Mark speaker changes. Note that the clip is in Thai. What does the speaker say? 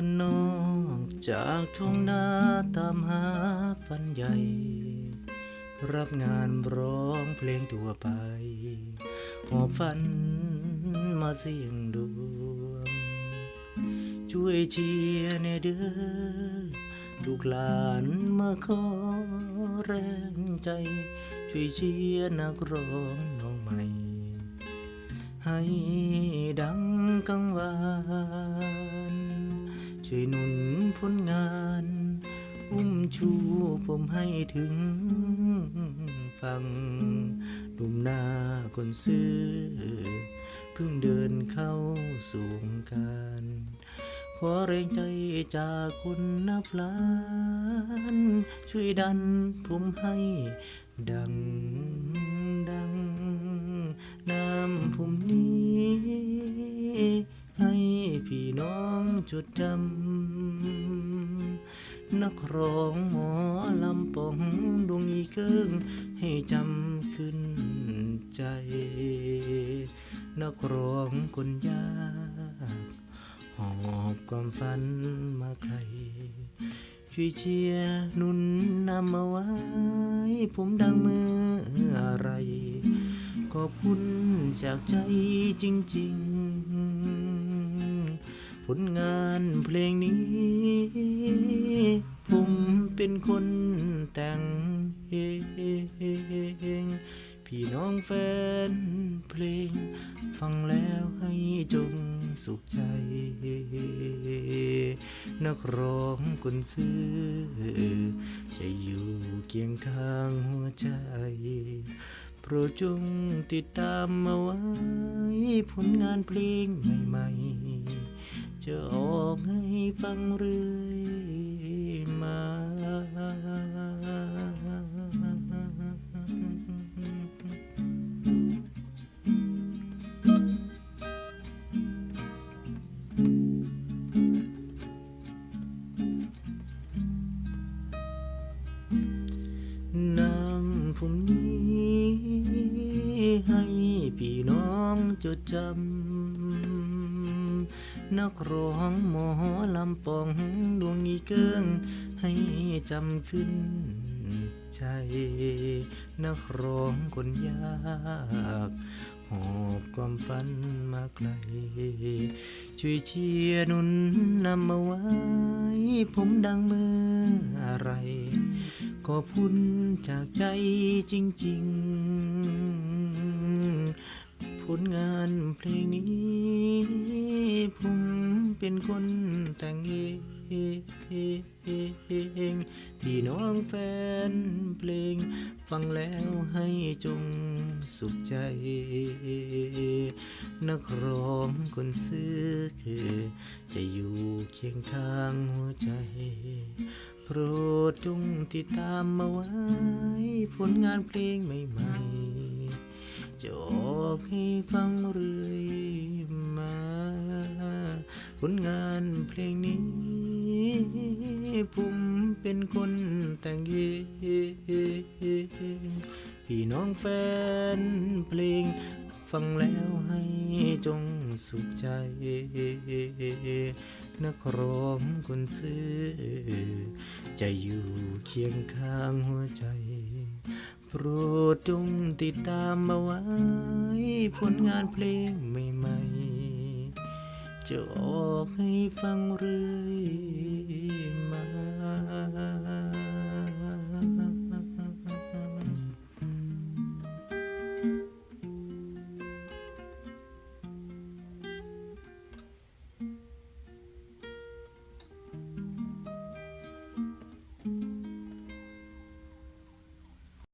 Speaker 1: บ้านนอกจากทุ่งนาตามหาฝันใหญ่ รับงานร้องเพลงทั่วไป หอบฝันมาเสียงดวง ช่วยเชียร์ในเด้อลูกหลานมาขอแรงใจ ช่วยเชียร์นักร้องน้องใหม่ ให้ดังกังวาน ช่วยหนุนผลงาน อุ้มชูผมให้ถึงฟังดุมหน้าคนซื้อ เพิ่งเดินเข้าสู่วงการ ขอแรงใจจากคนนับล้าน ช่วยดันผมให้ดัง พี่น้องจดจำ นักร้องหมอลำปองดวงอีเกิงให้จำขึ้นใจ นักร้องคนยาก หอบความฝันมาไกลช่วยเชียร์นุนนำมาไว้ ผมดังเมื่อไร ขอบคุณจากใจจริง ๆ ลงานเพลงนี้ ผมเป็นคนแต่งเองพี่น้องแฟนเพลง ฟังแล้วให้จงสุขใจ นักร้องคนซื้อ จะอยู่เคียงข้างหัวใจ โปรดจงติดตามมาไว้ ผลงานเพลงใหม่ ๆ จะออกให้ฟังเรื่อยมา น้ำผมนี้ให้พี่น้องจดจำ นักร้องหมอลำปองดวงอีเกิงให้จำขึ้นใจ นักร้องคนยากหอบความฝันมาไกล ช่วยเชียร์นุนนำมาไว้ ผมดังเมื่อไรขอบคุณจากใจจริง ๆ ผลงานเพลงนี้ เป็นคนแต่งเองพี่น้องแฟนเพลง ฟังแล้วให้จงสุขใจ นักร้องคนซื้อคือ จะอยู่เคียงข้างหัวใจ โปรดจงติดตามมาไว้ ผลงานเพลงใหม่ๆจะออกให้ฟังเรื่อย ผลงานเพลงนี้ ผมเป็นคนแต่งเองพี่น้องแฟนเพลง ฟังแล้วให้จงสุขใจ นักร้องคนซื้อ จะอยู่เคียงข้างหัวใจโปรดจงติดตามมาไว้ ผลงานเพลงใหม่ จะออกให้ฟังเรื่อย